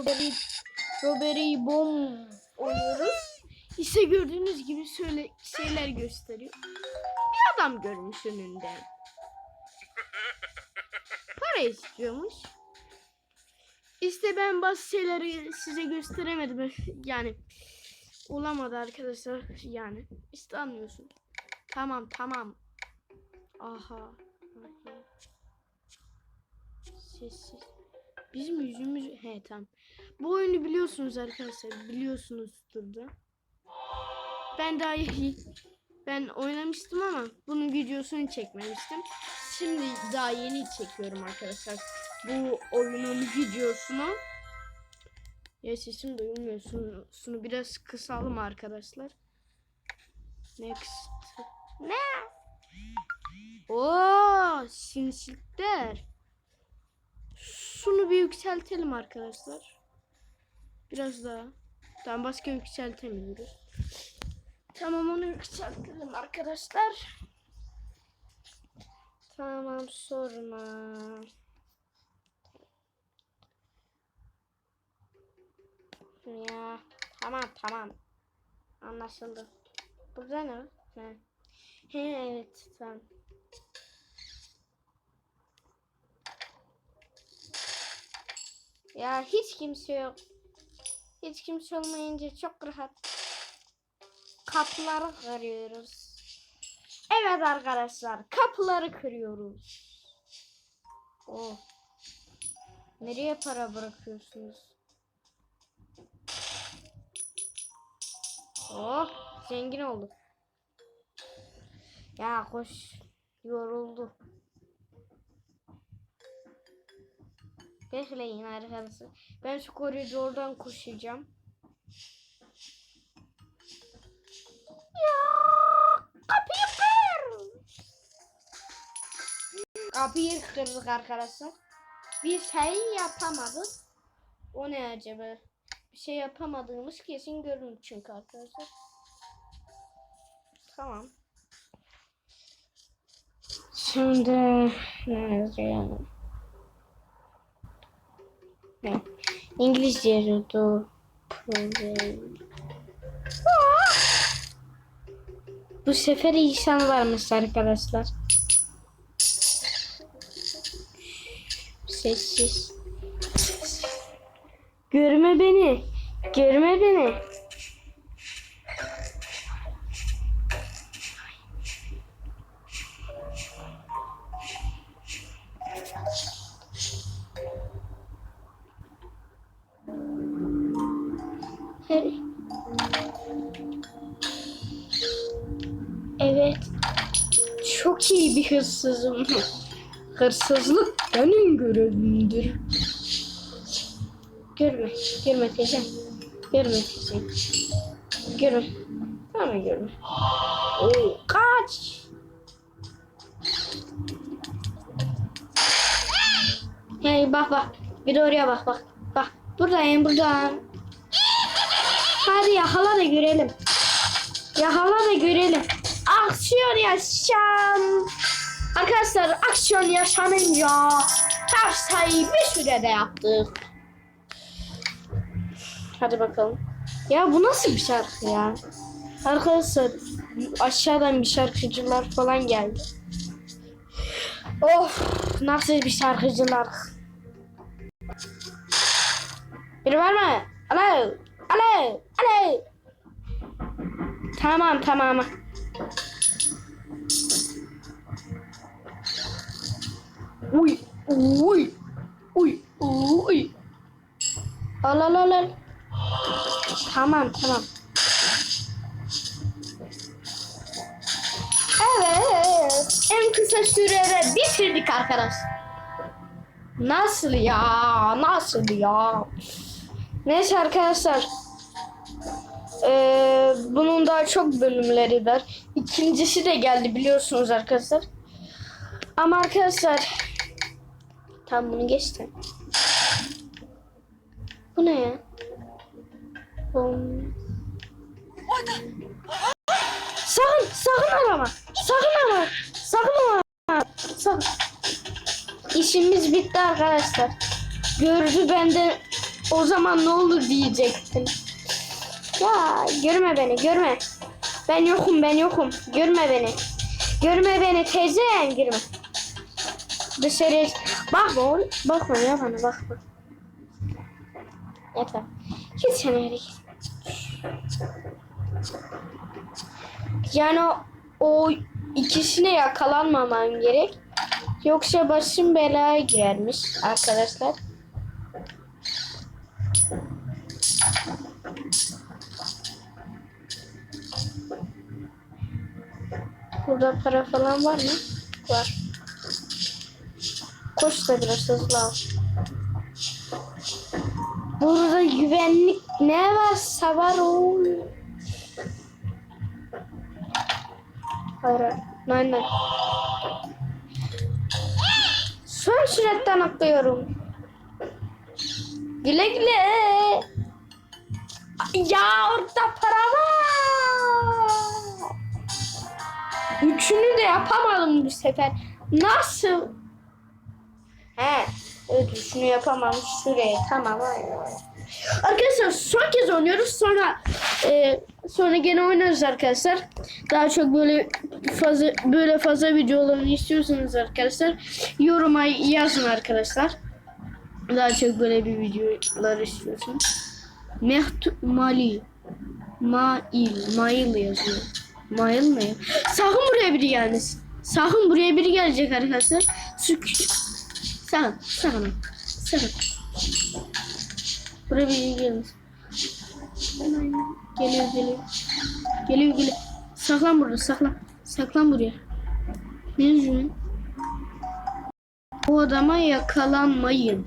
Robbery, Robbery Bomb oynuyoruz. İşte gördüğünüz gibi şöyle şeyler gösteriyor. Bir adam görmüş önünde. Para istiyormuş. İşte ben bazı şeyleri size gösteremedim. Yani olamadı arkadaşlar. Yani işte anlıyorsun. Tamam tamam. Aha. Aha. Sessiz. Bizim yüzümüz he tamam. Bu oyunu biliyorsunuz arkadaşlar. Biliyorsunuzdur da. Ben daha iyi ben oynamıştım ama bunun videosunu çekmemiştim. Şimdi daha yeni çekiyorum arkadaşlar. Bu oyunun videosunu. Ya sesim duyulmuyor. Şunu, şunu biraz kısalım arkadaşlar. Next. Ne? Oo, sinsilikler. Bir yükseltelim arkadaşlar. Biraz daha. Tamam başka yükseltemiyoruz. Tamam onu yükseltelim arkadaşlar. Tamam sorma. Ya tamam tamam. Anlaşıldı. Burada ne? He. He evet tamam. Ya hiç kimse yok. Hiç kimse olmayınca çok rahat. Kapıları kırıyoruz. Evet arkadaşlar kapıları kırıyoruz. Oh. Nereye para bırakıyorsunuz? Oh zengin oldu. Ya koş. Yoruldu. Bekleyin arkadaşlar. Ben şu koridordan koşacağım. Ya kapıyı kır. Kapıyı kırdık arkadaşlar. Bir şey yapamadık. O ne acaba? Bir şey yapamadığımız kesin görünür çünkü arkadaşlar. Tamam. Şimdi ne yazıyorum? Ne? İngilizce. Problem. Bu sefer insan varmış arkadaşlar. Sessiz. Görme beni. Görme beni. Çok iyi bir hırsızım. Hırsızlık benim görevimdir. Görme, görme teyzem. Görme teyzem. Görme. Tamam görme. Oo, kaç. Hey bak bak. Bir de oraya bak bak. Bak buradayım buradan. Hadi yakala da görelim. Yakala da görelim. Aksiyon yaşam. Arkadaşlar aksiyon yaşanınca şeyi bir sürede yaptık. Hadi bakalım. Ya bu nasıl bir şarkı ya? Arkadaşlar aşağıdan bir şarkıcılar falan geldi. Of nasıl bir şarkıcılar. Biri var mı? Alo. Alo. Alo. Tamam tamam. Uy. Uy. Uy. Uy. Al al al al. Tamam tamam. Evet. En kısa sürede bitirdik arkadaş. Nasıl ya? Nasıl ya? Neyse arkadaşlar. Ee, bunun daha çok bölümleri var. İkincisi de geldi biliyorsunuz arkadaşlar. Ama arkadaşlar tam bunu geçtim. Bu ne ya? Bom. Sakın, sakın arama. Sakın arama. Sakın arama. Sakın. İşimiz bitti arkadaşlar. Gördü benden o zaman ne olur diyecektim. Ya görme beni görme. Ben yokum ben yokum. Görme beni. Görme beni teyzem girme. Dışarı bakma oğlum. Bakma ya bana bakma. Yeter. Git sen öyle git. Yani o, o ikisine yakalanmaman gerek. Yoksa başın belaya girermiş arkadaşlar. Burada para falan var mı? Var. Koş da biraz. Burada güvenlik ne var o. Hayır, hayır. Nein, nein. Son süratten atlıyorum. Güle güle. Ya orada para var. Üçünü de yapamadım bu sefer. Nasıl? He. Evet yapamam. Şuraya tamam. Arkadaşlar son kez oynuyoruz. Sonra e, sonra gene oynarız arkadaşlar. Daha çok böyle fazla böyle fazla videolarını istiyorsanız arkadaşlar yoruma yazın arkadaşlar. Daha çok böyle bir videolar istiyorsanız. Mehtu Mali Mail Mail yazıyor. Mail mi? Sakın buraya biri gelmesin. Sakın buraya biri gelecek arkadaşlar. Sük Sakın, sakın, sakın. Buraya biri gelmesin. Geliyor, geliyor. Geliyor, geliyor. Saklan burada, saklan. Saklan buraya. Ne yazıyorsun? Bu adama yakalanmayın.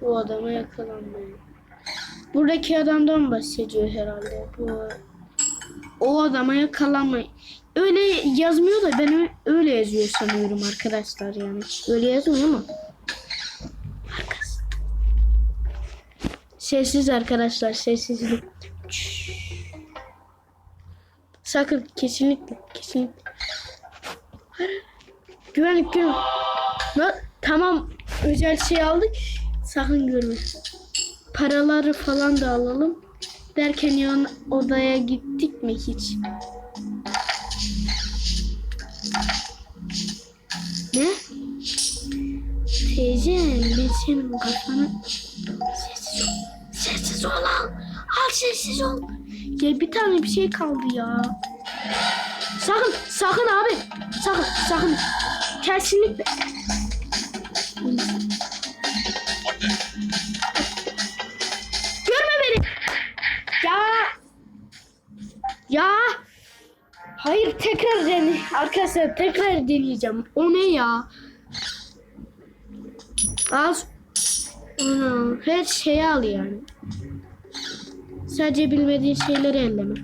Bu adama yakalanmayın. Buradaki adamdan bahsediyor herhalde. Bu o adama yakalanmayın. Öyle yazmıyor da ben öyle yazıyor sanıyorum arkadaşlar yani. Öyle yazmıyor ama. Sessiz arkadaşlar sessizlik. Sakın kesinlikle kesinlikle. Güvenlik güvenlik. Tamam özel şey aldık. Sakın görme. Paraları falan da alalım. Derken yan odaya gittik mi hiç? Ne? Teyzem ben senin kafana... Sessiz ol. Sessiz ol al. Al sessiz ol. Ya bir tane bir şey kaldı ya. Sakın, sakın abi. Sakın, sakın. Kesinlikle. Tekrar dene. Arkadaşlar tekrar deneyeceğim. O ne ya? Ana, her şeyi al yani. Sadece bilmediğin şeyleri elleme.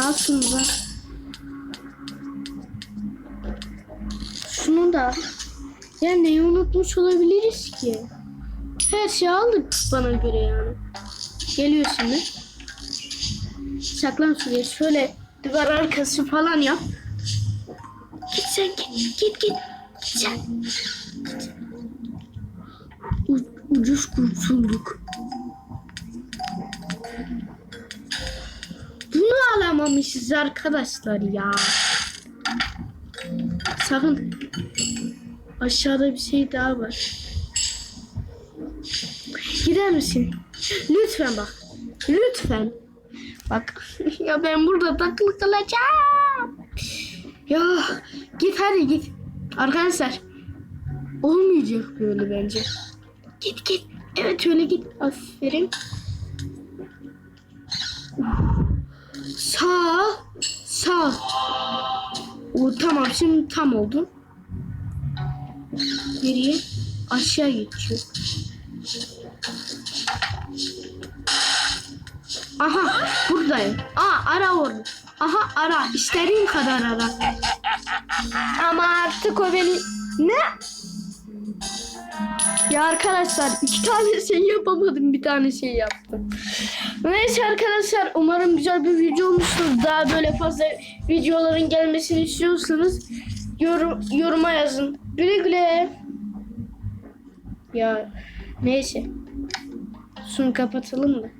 Al şunu da. Şunu da. Ya neyi unutmuş olabiliriz ki? Her şeyi aldık bana göre yani. Geliyor şimdi. Saklan şuraya. Şöyle duvar arkası falan yap. Git sen git. Git git. Git sen. Git. U- ucuz kurtulduk. Bunu alamamışız arkadaşlar ya. Sakın. Aşağıda bir şey daha var. Gider misin? Lütfen bak. Lütfen. Bak. Ya ben burada takılı kalacağım. Ya git hadi git. Arkadaşlar. Olmayacak böyle bence. Git git. Evet öyle git. Aferin. Sağ. Sağ. O tamam şimdi tam oldu. Nereye? Aşağı geçiyor. Aha buradayım. Aa ara onu. Aha ara. İstediğin kadar ara. Ama artık o beni... Ne? Ya arkadaşlar iki tane şey yapamadım bir tane şey yaptım. Neyse arkadaşlar umarım güzel bir video olmuştur. Daha böyle fazla videoların gelmesini istiyorsanız yorum, yoruma yazın. Güle güle. Ya neyse. Şunu kapatalım mı?